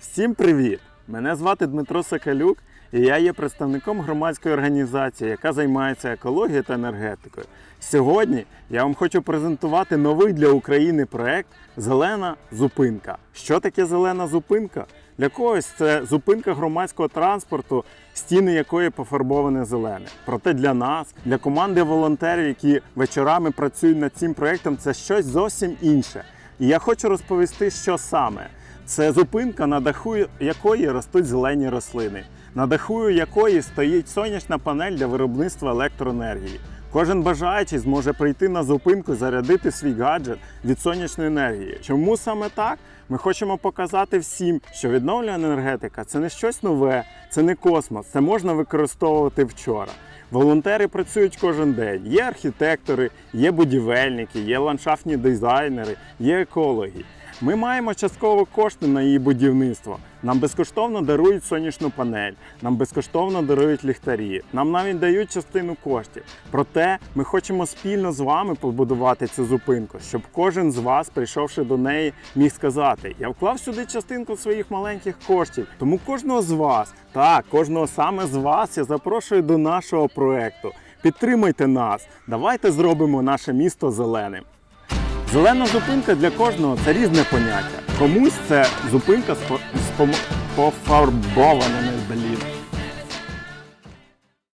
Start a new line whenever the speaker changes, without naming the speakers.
Всім привіт! Мене звати Дмитро Соколюк, і я є представником громадської організації, яка займається екологією та енергетикою. Сьогодні я вам хочу презентувати новий для України проект Зелена зупинка. Що таке зелена зупинка? Для когось це зупинка громадського транспорту, стіни якої пофарбовані зелене. Проте для нас, для команди волонтерів, які вечорами працюють над цим проектом, це щось зовсім інше. І я хочу розповісти, що саме. Це зупинка, на даху якої ростуть зелені рослини, на даху якої стоїть сонячна панель для виробництва електроенергії. Кожен бажаючий зможе прийти на зупинку зарядити свій гаджет від сонячної енергії. Чому саме так? Ми хочемо показати всім, що відновлювана енергетика це не щось нове, це не космос, це можна використовувати вчора. Волонтери працюють кожен день. Є архітектори, є будівельники, є ландшафтні дизайнери, є екологи. Ми маємо частково кошти на її будівництво. Нам безкоштовно дарують сонячну панель, нам безкоштовно дарують ліхтарі, нам навіть дають частину коштів. Проте ми хочемо спільно з вами побудувати цю зупинку, щоб кожен з вас, прийшовши до неї, міг сказати: я вклав сюди частинку своїх маленьких коштів. Тому кожного з вас, так, кожного саме з вас я запрошую до нашого проекту. Підтримайте нас, давайте зробимо наше місто зеленим. Зелена зупинка для кожного це різне поняття. Комусь це зупинка з, пофарбованими, пофарбованим